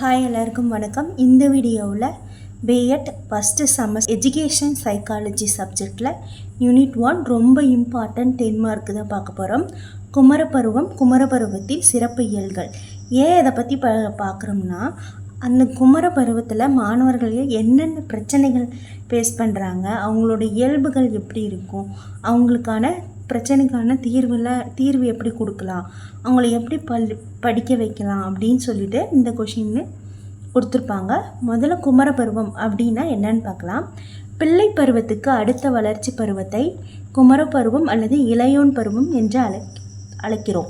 Hi எல்லாருக்கும் வணக்கம். இந்த வீடியோவில் பிஎட் ஃபஸ்ட்டு செமஸ் எஜுகேஷன் சைக்காலஜி சப்ஜெக்டில் யூனிட் ஒன் ரொம்ப இம்பார்ட்டன்ட் டென் மார்க்கு தான் பார்க்க போகிறோம் குமரப்பருவம் குமரப்பருவத்தின் சிறப்பு இயல்கள். ஏன் இதை பற்றி ப பார்க்குறோம்னா அந்த குமர பருவத்தில் மாணவர்கள் என்னென்ன பிரச்சனைகள் ஃபேஸ் பண்ணுறாங்க அவங்களோட இயல்புகள் எப்படி இருக்கும் அவங்களுக்கான பிரச்சனைக்கான தீர்வில் தீர்வு எப்படி கொடுக்கலாம்? அவங்கள எப்படி பல் படிக்க வைக்கலாம் அப்படின்னு சொல்லிட்டு இந்த கொஷின்னு கொடுத்துருப்பாங்க. முதல்ல குமர பருவம் அப்படின்னா என்னன்னு பார்க்கலாம். பிள்ளை பருவத்துக்கு அடுத்த வளர்ச்சி பருவத்தை குமர பருவம் அல்லது இளையோன் பருவம் என்று அழை அழைக்கிறோம்.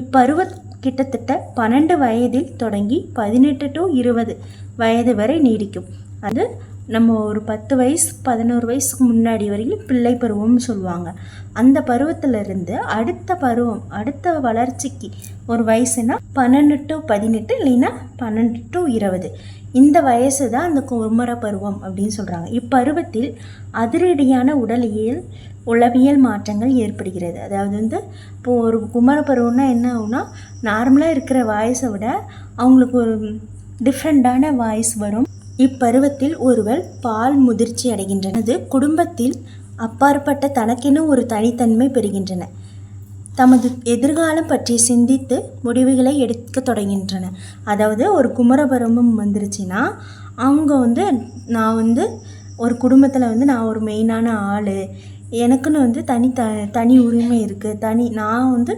இப்பருவ கிட்டத்தட்ட பன்னெண்டு வயதில் தொடங்கி பதினெட்டு டு இருபது வயது வரை நீடிக்கும். அது நம்ம ஒரு பத்து வயசு பதினோரு வயசுக்கு முன்னாடி வரைக்கும் பிள்ளை பருவம்னு சொல்லுவாங்க. அந்த பருவத்திலிருந்து அடுத்த பருவம் அடுத்த வளர்ச்சிக்கு ஒரு வயசுனா பன்னெண்டு டு பதினெட்டு இல்லைன்னா பன்னெண்டு டு இருபது. இந்த வயசு தான் அந்த குமர பருவம் அப்படின்னு சொல்கிறாங்க இப்பருவத்தில் அதிரடியான உடலியல் உளவியல் மாற்றங்கள் ஏற்படுகிறது. அதாவது வந்து இப்போது ஒரு குமர பருவம்னா என்ன ஆகும்னா நார்மலாக இருக்கிற வாய்ஸை விட அவங்களுக்கு ஒரு டிஃப்ரெண்ட்டான வாய்ஸ் வரும். இப்பருவத்தில் ஒருவர் பால் முதிர்ச்சி அடைகின்றனது குடும்பத்தில் அப்பாற்பட்ட தனக்கென ஒரு தனித்தன்மை பெறுகின்றன. தமது எதிர்காலம் பற்றி சிந்தித்து முடிவுகளை எடுக்க தொடங்கின்றன அதாவது ஒரு குமரபருமம் வந்துருச்சுன்னா அவங்க வந்து நான் வந்து ஒரு குடும்பத்தில் வந்து நான் ஒரு மெயினான ஆள். எனக்குன்னு வந்து தனி த தனி உரிமை இருக்குது தனி நான் வந்து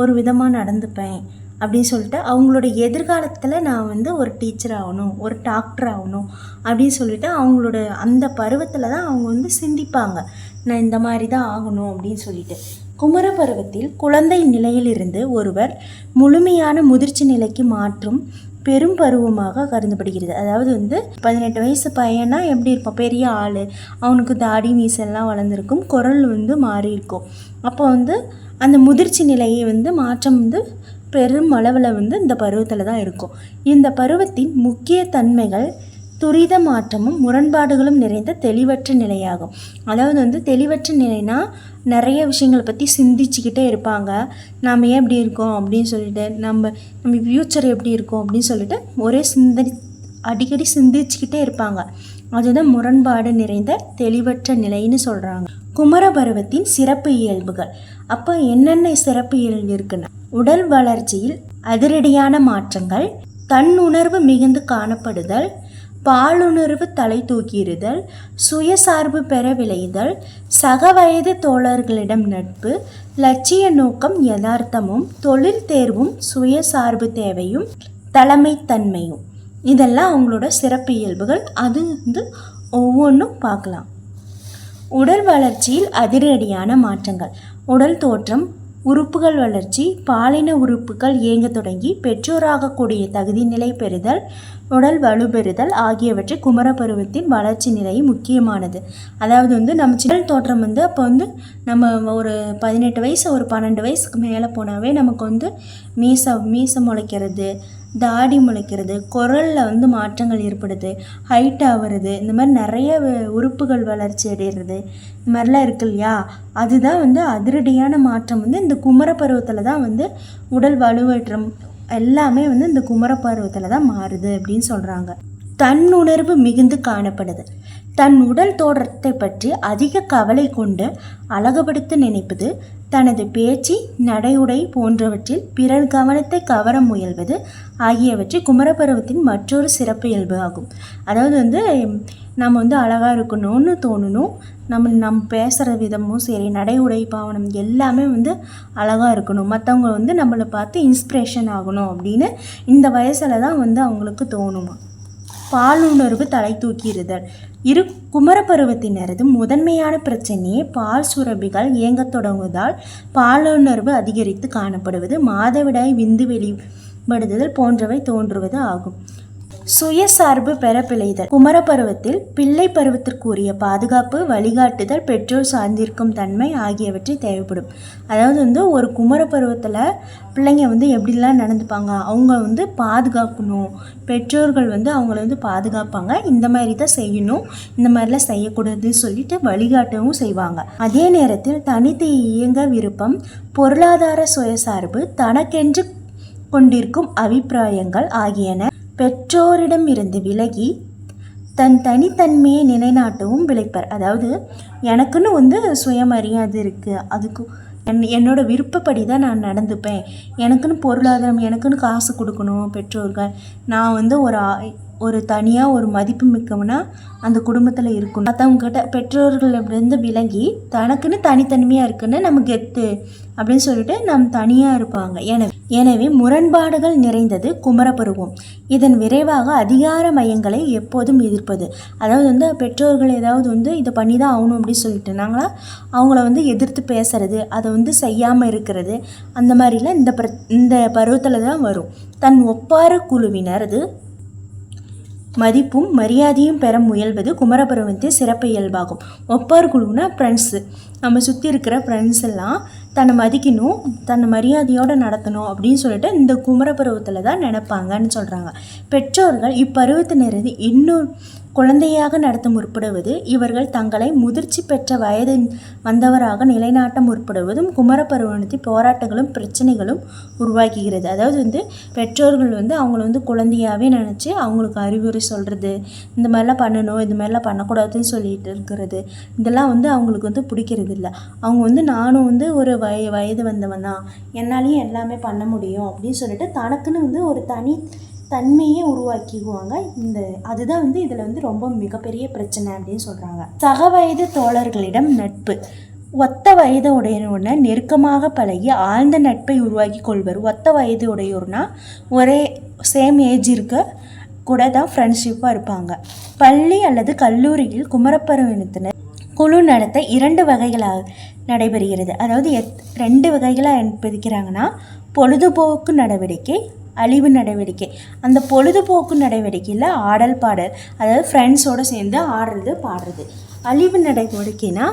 ஒரு விதமாக நடந்துப்பேன். அப்படின்னு சொல்லிட்டு அவங்களோட எதிர்காலத்தில் நான் வந்து ஒரு டீச்சர் ஆகணும் ஒரு டாக்டர் ஆகணும் அப்படின்னு சொல்லிட்டு அவங்களோட அந்த பருவத்தில் தான் அவங்க வந்து சிந்திப்பாங்க. நான் இந்த மாதிரி தான் ஆகணும் அப்படின்னு சொல்லிட்டு. குமர பருவத்தில் குழந்தை நிலையிலிருந்து ஒருவர் முழுமையான முதிர்ச்சி நிலைக்கு மாற்றும் பெரும் பருவமாக கருதப்படுகிறது. அதாவது வந்து பதினெட்டு வயசு பையனா எப்படி இருப்பான்? பெரிய ஆள் அவனுக்கு தாடி மீசெல்லாம் வளர்ந்துருக்கும் குரல் வந்து மாறி இருக்கும் அப்போ வந்து அந்த முதிர்ச்சி நிலையை வந்து மாற்றம் வந்து பெரும் அளவில் வந்து இந்த பருவத்தில் தான் இருக்கும். இந்த பருவத்தின் முக்கிய தன்மைகள் துரித மாற்றமும் முரண்பாடுகளும் நிறைந்த தெளிவற்ற நிலையாகும். அதாவது வந்து தெளிவற்ற நிலைனா நிறைய விஷயங்களை பற்றி சிந்திச்சுக்கிட்டே இருப்பாங்க. நாம் ஏன் எப்படி இருக்கோம் அப்படின்னு சொல்லிட்டு நம்ம நம்ம ஃப்யூச்சர் எப்படி இருக்கும் அப்படின்னு சொல்லிட்டு ஒரே சிந்தனை அடிக்கடி சிந்திச்சுக்கிட்டே இருப்பாங்க. அதுதான் முரண்பாடு நிறைந்த தெளிவற்ற நிலைன்னு சொல்கிறாங்க குமர பருவத்தின் சிறப்பு இயல்புகள். அப்போ என்னென்ன சிறப்பு இருக்குன்னா உடல் வளர்ச்சியில் அதிரடியான மாற்றங்கள் தன்னுணர்வு மிகுந்து காணப்படுதல் பாலுணர்வு தலை தூக்கிடுதல் சுயசார்பு பெற விளைதல் சக வயது தோழர்களிடம் நட்பு லட்சிய நோக்கம் யதார்த்தமும் தொழில் தேர்வும் சுயசார்பு தேவையும் தலைமைத்தன்மையும் இதெல்லாம் அவங்களோட சிறப்பு இயல்புகள். அது வந்து ஒவ்வொன்றும் பார்க்கலாம். உடல் வளர்ச்சியில் அதிரடியான மாற்றங்கள். உடல் தோற்றம் உறுப்புகள் வளர்ச்சி பாலின உறுப்புகள் இயங்க தொடங்கி பெற்றோராகக்கூடிய தகுதி நிலை பெறுதல் உடல் வலுப்பெறுதல் ஆகியவற்றை குமரப்பருவத்தின் வளர்ச்சி நிலை முக்கியமானது. அதாவது வந்து நம்ம சின்ன தோற்றம் வந்து அப்போ வந்து நம்ம ஒரு பதினெட்டு வயசு ஒரு பன்னெண்டு வயசுக்கு மேலே போனாவே நமக்கு வந்து மீச மீசம் முளைக்கிறது தாடி முளைக்கிறது குரலில் வந்து மாற்றங்கள் ஏற்படுது ஹைட் ஆகிறது இந்த மாதிரி நிறைய உறுப்புகள் வளர்ச்சி அடைகிறது இந்த மாதிரிலாம் இருக்கு இல்லையா? அதுதான் வந்து அதிரடியான மாற்றம் வந்து இந்த குமர பருவத்தில் தான் வந்து உடல் வலுவேற்றம் எல்லாமே வந்து இந்த குமர பருவத்தில் தான் மாறுது அப்படின்னு சொல்கிறாங்க தன்னுணர்வு மிகுந்து காணப்படுது தன் உடல் தோற்றத்தை பற்றி அதிக கவலை கொண்டு அழகுபடுத்த நினைப்பது தனது பேச்சு நடையுடை போன்றவற்றில் பிறர் கவனத்தை கவர முயல்வது ஆகியவற்றை குமரப்பருவத்தின் மற்றொரு சிறப்பு இயல்பு ஆகும். அதாவது வந்து நம்ம வந்து அழகாக இருக்கணும்னு தோணணும் நம்ம நம்ம பேசுகிற விதமும் சரி நடை உடை பாவனம் எல்லாமே வந்து அழகாக இருக்கணும். மற்றவங்க வந்து நம்மளை பார்த்து இன்ஸ்பிரேஷன் ஆகணும் அப்படின்னு இந்த வயசில் தான் வந்து அவங்களுக்கு தோணுமா? பாலுணர்வு தலை தூக்கிடுதல். இரு குமரப்பருவத்தினரது முதன்மையான பிரச்சனையே பால் சுரபிகள் இயங்கத் தொடங்குவதால் பாலுணர்வு அதிகரித்து காணப்படுவது மாதவிடாய் விந்து வெளிப்படுதல் போன்றவை தோன்றுவது ஆகும். சுயசார்பு பெற பிழைதல் குமரப்பருவத்தில் பிள்ளை பருவத்திற்குரிய பாதுகாப்பு வழிகாட்டுதல் பெற்றோர் சார்ந்திருக்கும் தன்மை ஆகியவற்றை தேவைப்படும். அதாவது வந்து ஒரு குமரப்பருவத்தில் பிள்ளைங்க வந்து எப்படிலாம் நடந்துப்பாங்க? அவங்க வந்து பாதுகாக்கணும். பெற்றோர்கள் வந்து அவங்கள வந்து பாதுகாப்பாங்க. இந்த மாதிரி தான் செய்யணும். இந்த மாதிரிலாம் செய்யக்கூடாதுன்னு சொல்லிட்டு வழிகாட்டவும் செய்வாங்க. அதே நேரத்தில் தனித்து இயங்க விருப்பம் பொருளாதார சுயசார்பு தனக்கென்று கொண்டிருக்கும் அபிப்பிராயங்கள் ஆகியன பெற்றோரிடம் இருந்து விலகி தன் தனித்தன்மையை நிலைநாட்டவும் விளைப்பர். அதாவது எனக்குன்னு வந்து சுயமரியாதை இருக்குது அதுக்கு என் என்னோட விருப்பப்படி தான் நான் நடந்துப்பேன். எனக்குன்னு பொருளாதாரம் எனக்குன்னு காசு கொடுக்கணும் பெற்றோர்கள். நான் வந்து ஒரு ஆ- ஒரு தனியாக ஒரு மதிப்பு மிக்கவனா அந்த குடும்பத்தில் இருக்கணும். மற்றவங்ககிட்ட பெற்றோர்களிடமிருந்து விலகி தனக்குன்னு தனித்தன்மையாக இருக்குன்னு நம்ம கெத்து அப்படின்னு சொல்லிட்டு நம் தனியாக இருப்பாங்க. எனவே எனவே முரண்பாடுகள் நிறைந்தது குமரப்பருவம். இதன் விரைவாக அதிகார மையங்களை எப்போதும் எதிர்ப்பது. அதாவது வந்து பெற்றோர்கள் ஏதாவது வந்து இதை பண்ணி தான் ஆகணும் அப்படின்னு சொல்லிட்டுனாங்களா அவங்கள வந்து எதிர்த்து பேசுறது அதை வந்து செய்யாமல் இருக்கிறது அந்த மாதிரிலாம் இந்த இந்த பருவத்தில் தான் வரும். தன் ஒப்பார குழுவினரது மதிப்பும் மரியாதையும் பெற முயல்வது குமரபருவத்தின் சிறப்பு இயல்பாகும். ஒப்பார் குழுனா ஃப்ரெண்ட்ஸு நம்ம சுற்றி இருக்கிற ஃப்ரெண்ட்ஸ் எல்லாம் தன்னை மதிக்கணும் தன்னை மரியாதையோடு நடத்தணும் அப்படின்னு சொல்லிட்டு இந்த குமரபருவத்தில் தான் நினப்பாங்கன்னு சொல்கிறாங்க பெற்றோர்கள் இப்பருவத்தினரது இன்னும் குழந்தையாக நடத்த முற்படுவது இவர்கள் தங்களை முதிர்ச்சி பெற்ற வயது வந்தவராக நிலைநாட்ட முற்படுவதும் குமரப்பருவத்தில் போராட்டங்களும் பிரச்சனைகளும் உருவாக்குகிறது. அதாவது வந்து பெற்றோர்கள் வந்து அவங்கள வந்து குழந்தையாகவே நினச்சி அவங்களுக்கு அறிவுரை சொல்கிறது இந்த மாதிரிலாம் பண்ணணும் இந்த மாதிரிலாம் பண்ணக்கூடாதுன்னு சொல்லிட்டு இருக்கிறது இதெல்லாம் வந்து அவங்களுக்கு வந்து பிடிக்கிறது இல்லை அவங்க வந்து நானும் வந்து ஒரு வய வயது வந்தவன் தான். என்னாலையும் எல்லாமே பண்ண முடியும் அப்படின்னு சொல்லிட்டு தனக்குன்னு வந்து ஒரு தனி தன்மையை உருவாக்கிக்குவாங்க. இந்த அதுதான் வந்து இதில் வந்து ரொம்ப மிகப்பெரிய பிரச்சனை அப்படின்னு சொல்கிறாங்க சக வயது தோழர்களிடம் நட்பு. ஒத்த வயது உடையவனை நெருக்கமாக பழகி ஆழ்ந்த நட்பை உருவாக்கி கொள்வர். ஒத்த வயது உடையோர்னா ஒரே சேம் ஏஜ் இருக்க கூட தான் ஃப்ரெண்ட்ஷிப்பாக இருப்பாங்க. பள்ளி அல்லது கல்லூரியில் குமரப்பருவத்தினர் குழு நடத்த இரண்டு வகைகளாக நடைபெறுகிறது. அதாவது எத் ரெண்டு வகைகளாக பிரிக்கிறாங்கன்னா பொழுதுபோக்கு நடவடிக்கை அழிவு நடவடிக்கை. அந்த பொழுதுபோக்கு நடவடிக்கையில் ஆடல் பாடல் அதாவது ஃப்ரெண்ட்ஸோடு சேர்ந்து ஆடுறது பாடுறது. அழிவு நடவடிக்கைனா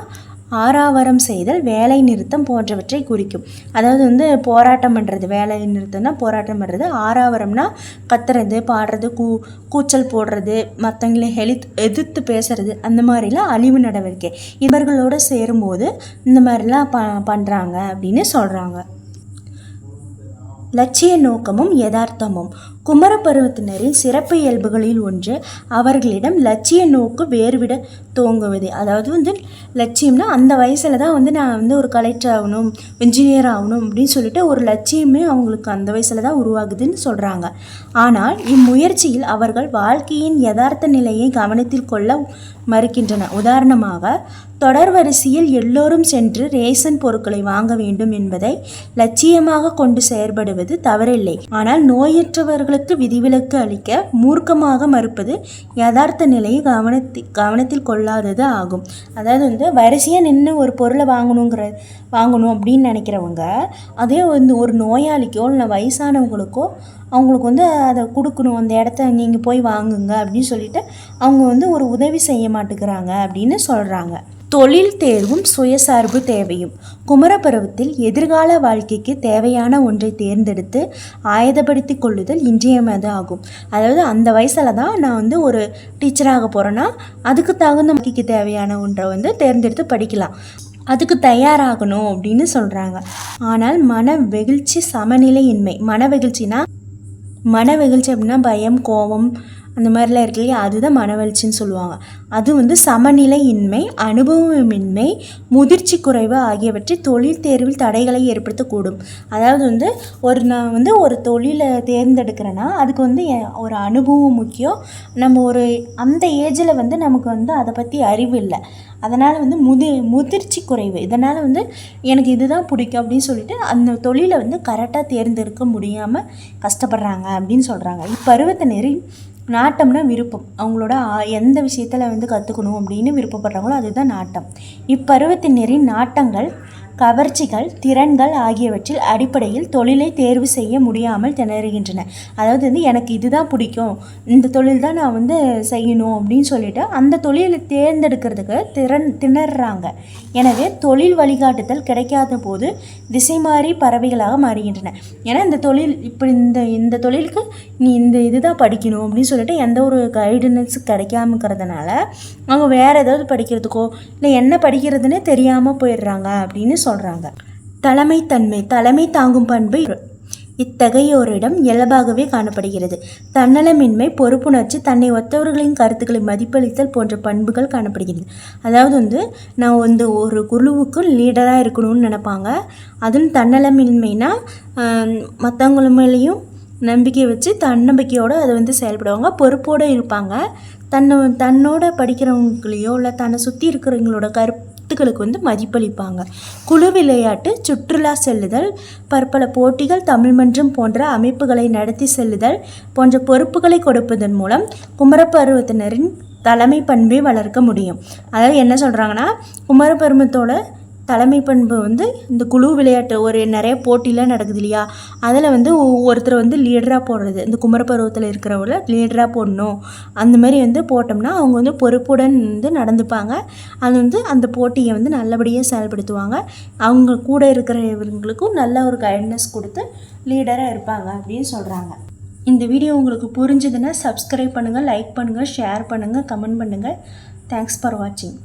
ஆறாவரம் செய்தல் வேலை நிறுத்தம் போன்றவற்றை குறிக்கும். அதாவது வந்து போராட்டம் பண்ணுறது வேலை நிறுத்தம்னா போராட்டம் பண்ணுறது ஆறாவரம்னா கத்துறது பாடுறது கூ கூச்சல் போடுறது மற்றவங்களை ஹெலித் எதிர்த்து பேசுறது அந்த மாதிரிலாம் அழிவு நடவடிக்கை. இவர்களோடு சேரும்போது இந்த மாதிரிலாம் ப பண்ணுறாங்க அப்படின்னு சொல்கிறாங்க லட்சிய நோக்கமும் யதார்த்தமும். குமரப்பருவத்தினரின் சிறப்பு இயல்புகளில் ஒன்று அவர்களிடம் லட்சிய நோக்கு வேறுவிட துவங்குவது. அதாவது வந்து லட்சியம்னா அந்த வயசில் தான் வந்து நான் வந்து ஒரு கலெக்டர் ஆகணும் இன்ஜினியர் ஆகணும் அப்படின்னு சொல்லிட்டு ஒரு லட்சியமே அவங்களுக்கு அந்த வயசில் தான் உருவாகுதுன்னு சொல்கிறாங்க ஆனால் இம்முயற்சியில் அவர்கள் வாழ்க்கையின் யதார்த்த நிலையை கவனத்தில் கொள்ள மறுக்கின்றன உதாரணமாக தொடர் வரிசையில் எல்லோரும் சென்று ரேசன் பொருட்களை வாங்க வேண்டும் என்பதை லட்சியமாக கொண்டு செயற்படுவது தவறில்லை. ஆனால் நோயற்றவர்களுக்கு விதிவிலக்கு அளிக்க மூர்க்கமாக மறுப்பது யதார்த்த நிலையை கவனத்தி கவனத்தில் கொள்ளாதது ஆகும். அதாவது வந்து வரிசையாக நின்று ஒரு பொருளை வாங்கணுங்கிற வாங்கணும் அப்படின்னு நினைக்கிறவங்க அதே வந்து ஒரு நோயாளிக்கோ இல்லை வயசானவங்களுக்கோ அவங்களுக்கு வந்து அதை கொடுக்கணும் அந்த இடத்த நீங்கள் போய் வாங்குங்க அப்படின்னு சொல்லிட்டு அவங்க வந்து ஒரு உதவி செய்ய மாட்டேங்கிறாங்க அப்படின்னு சொல்கிறாங்க தொழில் தேர்வும் சுயசார்பு தேவையும். குமரப்பருவத்தில் எதிர்கால வாழ்க்கைக்கு தேவையான ஒன்றை தேர்ந்தெடுத்து ஆயதப்படுத்தி கொள்ளுதல் இன்றியமையாது ஆகும். அதாவது அந்த வயசில் தான் நான் வந்து ஒரு டீச்சராக போகிறேன்னா அதுக்கு தகுந்த வாழ்க்கைக்கு தேவையான ஒன்றை வந்து தேர்ந்தெடுத்து படிக்கலாம். அதுக்கு தயாராகணும் அப்படின்னு சொல்கிறாங்க ஆனால் மன வெகிழ்ச்சி சமநிலையின்மை மன வெகிழ்ச்சினா மன வெகுழ்ச்சி அப்படின்னா பயம் கோபம் அந்த மாதிரிலாம் இருக்கு இல்லையா? அதுதான் மனவளர்ச்சின்னு சொல்லுவாங்க. அது வந்து சமநிலையின்மை அனுபவமின்மை முதிர்ச்சி குறைவு ஆகியவற்றை தொழில் தேர்வில் தடைகளை ஏற்படுத்தக்கூடும். அதாவது வந்து ஒரு நான் வந்து ஒரு தொழிலை தேர்ந்தெடுக்கிறேன்னா அதுக்கு வந்து ஒரு அனுபவம் முக்கியம். நம்ம ஒரு அந்த ஏஜில் வந்து நமக்கு வந்து அதை பற்றி அறிவு இல்லை. அதனால் வந்து முதி முதிர்ச்சி குறைவு. இதனால் வந்து எனக்கு இதுதான் பிடிக்கும் அப்படின்னு சொல்லிட்டு அந்த தொழிலை வந்து கரெக்டாக தேர்ந்தெடுக்க முடியாமல் கஷ்டப்படுறாங்க அப்படின்னு சொல்கிறாங்க இப்பருவத்தினரின் நாட்டம்னா விருப்பம். அவங்களோட ஆ- எந்த விஷயத்தில் வந்து கற்றுக்கணும் அப்படின்னு விருப்பப்படுறாங்களோ அதுதான் நாட்டம். இப்பருவத்தினரின் நாட்டங்கள் கவர்ச்சிகள் திறன்கள் ஆகியவற்றில் அடிப்படையில் தொழிலை தேர்வு செய்ய முடியாமல் திணறுகின்றன. அதாவது வந்து எனக்கு இதுதான் பிடிக்கும். இந்த தொழில் தான் நான் வந்து செய்யணும் அப்படின்னு சொல்லிட்டு அந்த தொழிலை தேர்ந்தெடுக்கிறதுக்கு திறன் திணறுறாங்க. எனவே தொழில் வழிகாட்டுதல் கிடைக்காத போது திசை மாறி பறவைகளாக மாறுகின்றன. ஏன்னா இந்த தொழில் இப்படி இந்த இந்த தொழிலுக்கு நீ இந்த இதுதான் படிக்கணும் அப்படின்னு சொல்லிட்டு எந்த ஒரு கைடன்ஸ் கிடைக்காம இருக்கிறதுனால அவங்க வேறு ஏதாவது படிக்கிறதுக்கோ இல்லை என்ன படிக்கிறதுனே தெரியாமல் போயிடுறாங்க அப்படின்னு சொல்கிறாங்க தலைமைத்தன்மை தலைமை தாங்கும் பண்பு இத்தகையோரிடம் இயல்பாகவே காணப்படுகிறது. தன்னலமின்மை பொறுப்புணர்ச்சி தன்னை ஒத்தவர்களின் கருத்துக்களை மதிப்பளித்தல் போன்ற பண்புகள் காணப்படுகிறது. அதாவது வந்து நான் வந்து ஒரு குழுவுக்கு லீடராக இருக்கணும்னு நினைப்பாங்க. அதுவும் தன்னலமின்மைனா மற்றவங்கள மேலேயும் நம்பிக்கை வச்சு தன்னம்பிக்கையோடு அதை வந்து செயல்படுவாங்க. பொறுப்போடு இருப்பாங்க. தன்னை தன்னோட படிக்கிறவங்களையோ இல்லை தன்னை சுற்றி இருக்கிறவங்களோட கருத்துக்களுக்கு வந்து மதிப்பளிப்பாங்க. குழு விளையாட்டு சுற்றுலா செல்லுதல் பற்பல போட்டிகள் தமிழ் மன்றம் போன்ற அமைப்புகளை நடத்தி செல்லுதல் போன்ற பொறுப்புகளை கொடுப்பதன் மூலம் குமரப்பருவத்தினரின் தலைமை பண்பை வளர்க்க முடியும். அதாவது என்ன சொல்கிறாங்கன்னா குமரப்பருவத்தோட தலைமை பண்பு வந்து இந்த குழு விளையாட்டு ஒரு நிறைய போட்டிலாம் நடக்குது இல்லையா? அதில் வந்து ஒருத்தர் வந்து லீடராக போடுறது. இந்த குமரப்பருவத்தில் இருக்கிறவங்கள லீடராக போடணும். அந்த மாதிரி வந்து போட்டோம்னா அவங்க வந்து பொறுப்புடன் வந்து நடந்துப்பாங்க. அது வந்து அந்த போட்டியை வந்து நல்லபடியாக செயல்படுத்துவாங்க. அவங்க கூட இருக்கிறவங்களுக்கும் நல்ல ஒரு கைட்னஸ் கொடுத்து லீடராக இருப்பாங்க அப்படின்னு சொல்கிறாங்க இந்த வீடியோ உங்களுக்கு புரிஞ்சுதுன்னா சப்ஸ்கிரைப் பண்ணுங்கள் லைக் பண்ணுங்கள் ஷேர் பண்ணுங்கள் கமெண்ட் பண்ணுங்கள் தேங்க்ஸ் ஃபார் வாட்சிங்